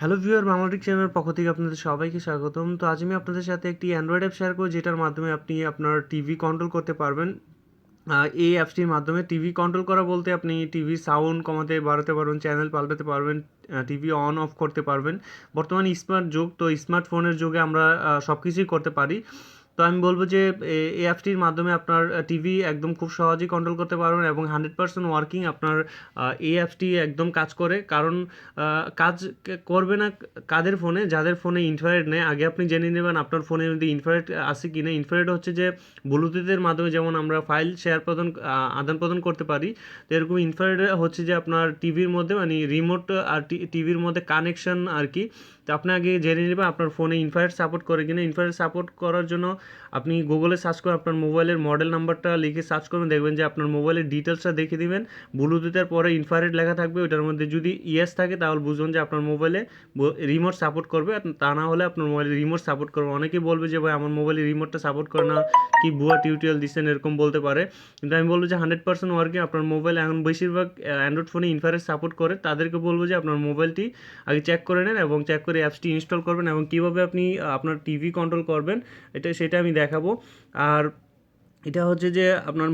Hello viewer বাংলাটিক চ্যানেলের পক্ষ থেকে আপনাদের সবাইকে স্বাগতম। তো আজ আমি আপনাদের সাথে একটি অ্যান্ড্রয়েড অ্যাপ শেয়ার করব, যেটার মাধ্যমে আপনি আপনার টিভি কন্ট্রোল করতে পারবেন। এই অ্যাপসটির মাধ্যমে টিভি কন্ট্রোল করা বলতে আপনি টিভি সাউন্ড কমাতে, বাড়াতে পারবেন চ্যানেল পাল্টাতে পারবেন টিভি অন অফ করতে পারবেন। বর্তমানে স্মার্ট যুগ, তো স্মার্টফোনের যুগে আমরা সব কিছুই করতে পারি। তো আমি বলব যে এই অ্যাপসটির মাধ্যমে আপনার টিভি একদম খুব সহজেই কন্ট্রোল করতে পারবেন এবং হান্ড্রেড পার্সেন্ট ওয়ার্কিং আপনার এই অ্যাপসটি একদম কাজ করে। কারণ কাজ করবে না কাদের ফোনে? যাদের ফোনে ইনফ্রারেড নেই। আগে আপনি জেনে নেবেন আপনার ফোনে মধ্যে ইনফ্রারেড আছে কি না ইনফ্রারেড হচ্ছে যে, ব্লুটুথের মাধ্যমে যেমন আমরা ফাইল শেয়ার প্রদান আদান প্রদান করতে পারি, তো এরকম ইনফ্রারেড হচ্ছে যে, আপনার টিভির মধ্যে মানে রিমোট আর টিভির মধ্যে কানেকশন আর কি। তো আপনি আগে জেনে নেবেন আপনার ফোনে ইনফ্রারেড সাপোর্ট করে কিনা। ইনফ্রারেড সাপোর্ট করার জন্য আপনি গুগলে সার্চ করে আপনার মোবাইলের মডেল নাম্বারটা লিখে সার্চ করবেন দেখবেন যে আপনার মোবাইলের ডিটেলসটা দেখে দিবেন। ব্লুটুথের পরে ইনফ্রারেড লেখা থাকবে ওটার মধ্যে যদি ইয়েস থাকে, তাহলে বুঝুন যে আপনার মোবাইলে রিমোট সাপোর্ট করবে। তা না হলে আপনার মোবাইলে রিমোট সাপোর্ট করবে। অনেকেই বলবে যে, ভাই, আমার মোবাইলে রিমোটটা সাপোর্ট করে না। কি ভুয়া টিউটোরিয়াল দিচ্ছেন, এরকম বলতে পারে। কিন্তু আমি বলব যে হান্ড্রেড পার্সেন্ট ওয়ার্কিং আপনার মোবাইল এখন বেশিরভাগ অ্যান্ড্রয়েড ফোনে ইনফ্রারেড সাপোর্ট করে। তাদেরকে বলব যে, আপনার মোবাইলটি আগে চেক করে নেন এবং চেক করে অ্যাপসটি ইনস্টল করবেন এবং কীভাবে আপনি আপনার টিভি কন্ট্রোল করবেন, এটা সেটা আমি দেখাবো। আর এটা হচ্ছে যে আপনার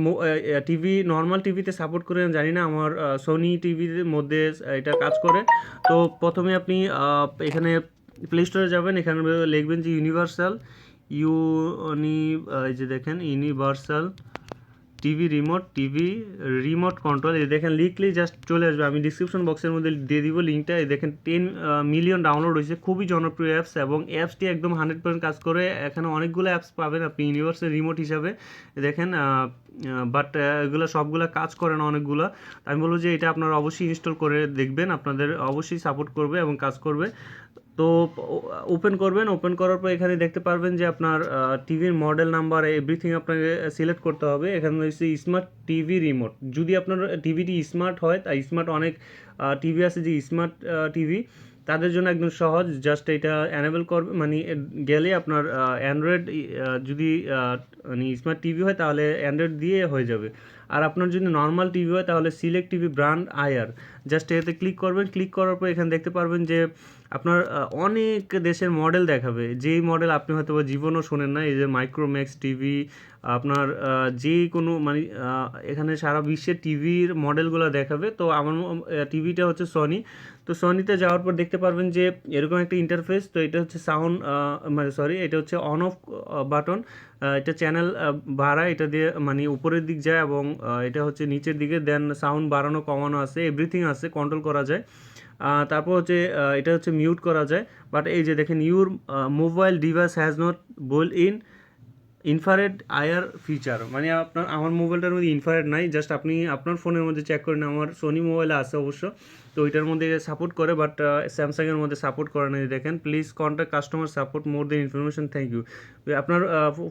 টিভি নর্মাল টিভিতে সাপোর্ট করে জানি না, আমার সোনি টিভির মধ্যে এটা কাজ করে। তো প্রথমে আপনি এখানে প্লে স্টোরে যাবেন এখানে লিখবেন যে ইউনিভার্সাল ইউনি এই যে দেখেন universal TV remote TV remote control এই দেখেন লিখলেই জাস্ট চলে আসবে। আমি ডিসক্রিপশন বক্সের মধ্যে দিয়ে দিব লিঙ্কটা এই দেখেন টেন মিলিয়ন ডাউনলোড হয়েছে। খুবই জনপ্রিয় অ্যাপস এবং অ্যাপসটি একদম হান্ড্রেড পার্সেন্ট কাজ করে। এখানে অনেকগুলো অ্যাপস পাবেন আপনি ইউনিভার্সাল রিমোট হিসাবে। দেখেন বাট এগুলো সবগুলো কাজ করে না অনেকগুলো। আমি বলব যে এটা আপনারা অবশ্যই ইনস্টল করে দেখবেন। আপনাদের অবশ্যই সাপোর্ট করবে এবং কাজ করবে। তো ওপেন করবেন ওপেন করার পর এখানে দেখতে পারবেন যে আপনার টিভির মডেল নাম্বার এভরিথিং আপনাকে সিলেক্ট করতে হবে। এখানে রয়েছে স্মার্ট টিভি রিমোট যদি আপনার টিভিটি স্মার্ট হয়, তাই স্মার্ট অনেক টিভি আছে যে স্মার্ট টিভি তাদের জন্য একদম সহজ। জাস্ট এটা অ্যানেবল করবে মানে গেলে আপনার অ্যান্ড্রয়েড যদি মানে স্মার্ট টিভি হয়, তাহলে অ্যান্ড্রয়েড দিয়ে হয়ে যাবে। আর আপনার যদি নর্মাল টিভি হয়, তাহলে সিলেক্ট টিভি ব্র্যান্ড আয়ার জাস্ট এতে ক্লিক করবেন ক্লিক করার পর এখানে দেখতে পারবেন যে আপনার অনেক দেশের মডেল দেখাবে। যেই মডেল আপনি হয়তো বা জীবনও শোনেন না, এই যে মাইক্রোম্যাক্স টিভি আপনার যে কোনো মানে এখানে সারা বিশ্বের টিভির মডেলগুলো দেখাবে। তো আমার টিভিটা হচ্ছে সনি তো সনিতে যাওয়ার পর দেখতে পারবেন যে এরকম একটা ইন্টারফেস তো এটা হচ্ছে সাউন্ড মানে সরি এটা হচ্ছে অন অফ বাটন এটা চ্যানেল ভাড়া এটা দিয়ে মানে উপরের দিক যায় এবং এটা হচ্ছে নিচের দিকে দেন সাউন্ড বাড়ানো, কমানো আছে এভরিথিং আছে কন্ট্রোল করা যায়। তারপর হচ্ছে এটা হচ্ছে মিউট করা যায়। বাট এই যে দেখেন your mobile device has not built in infrared Iyer feature মানে আপনার, আমার মোবাইলটার মধ্যে ইনফারেড নাই জাস্ট আপনি আপনার ফোনের মধ্যে চেক করেন আমার সোনি মোবাইলে আছে অবশ্য, তো ওইটার মধ্যে সাপোর্ট করে বাট স্যামসাংয়ের মধ্যে সাপোর্ট করে না দেখেন। Please contact customer support more then information thank you আপনার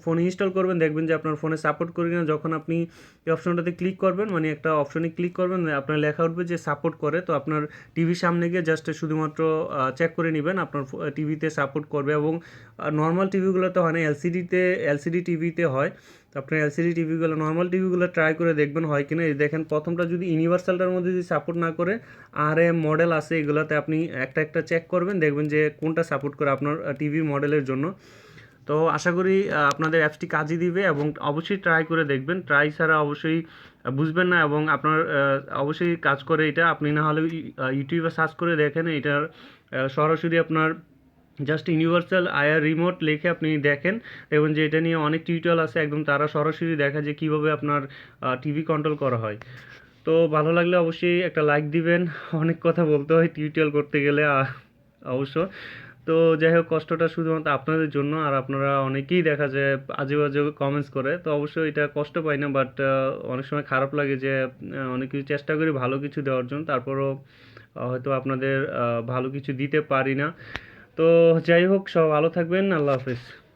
ফোন ইনস্টল করবেন, দেখবেন যে আপনার ফোনে সাপোর্ট করে কিনা। যখন আপনি এই অপশনটাতে ক্লিক করবেন মানে একটা অপশনে ক্লিক করবেন, আপনার লেখা উঠবে যে সাপোর্ট করে, তো আপনার টিভির সামনে গিয়ে জাস্ট শুধুমাত্র চেক করে নেবেন। আপনার টিভিতে সাপোর্ট করবে এবং নর্মাল টিভিগুলোতে হয় না এলসিডিতে এলসিডি টিভিতে হয়। তো আপনার এলসিডি টিভিগুলো নর্মাল টিভিগুলো ট্রাই করে দেখবেন হয় কিনা। এই দেখেন, প্রথমটা যদি ইউনিভার্সালটার মধ্যে যদি সাপোর্ট না করে আর এম মডেল আছে এগুলোতে আপনি একটা একটা চেক করবেন, দেখবেন যে কোনটা সাপোর্ট করে আপনার টিভি মডেলের জন্য। তো আশা করি আপনাদের অ্যাপসটি কাজই দিবে এবং অবশ্যই ট্রাই করে দেখবেন। ট্রাই ছাড়া অবশ্যই বুঝবেন না এবং আপনার অবশ্যই কাজ করে এটা। আপনি না হলে ইউটিউবে সার্চ করে দেখেন, এটার সরাসরি আপনার জাস্ট ইউনিভার্সাল আয়ার রিমোট লিখে আপনি দেখেন, এবং যে এটা নিয়ে অনেক টিউটোরিয়াল আছে, একদম তারা সরাসরি দেখা যে কীভাবে আপনার টিভি কন্ট্রোল করা হয়। তো ভালো লাগলে অবশ্যই একটা লাইক দিবেন, অনেক কথা বলতে হয় টিউটোরিয়াল করতে গেলে অবশ্য। তো যাই হোক, কষ্টটা শুধুমাত্র আপনাদের জন্য, আর আপনারা অনেকেই দেখা যায় আজে বাজে কমেন্টস করে, তো অবশ্যই এটা কষ্ট পাই না বাট অনেক সময় খারাপ লাগে যে অনেক কিছু চেষ্টা করি ভালো কিছু দেওয়ার জন্য, তারপরও হয়তো আপনাদের ভালো কিছু দিতে পারি না। তো যাই হোক সব ভালো থাকবেন আল্লাহ হাফেজ।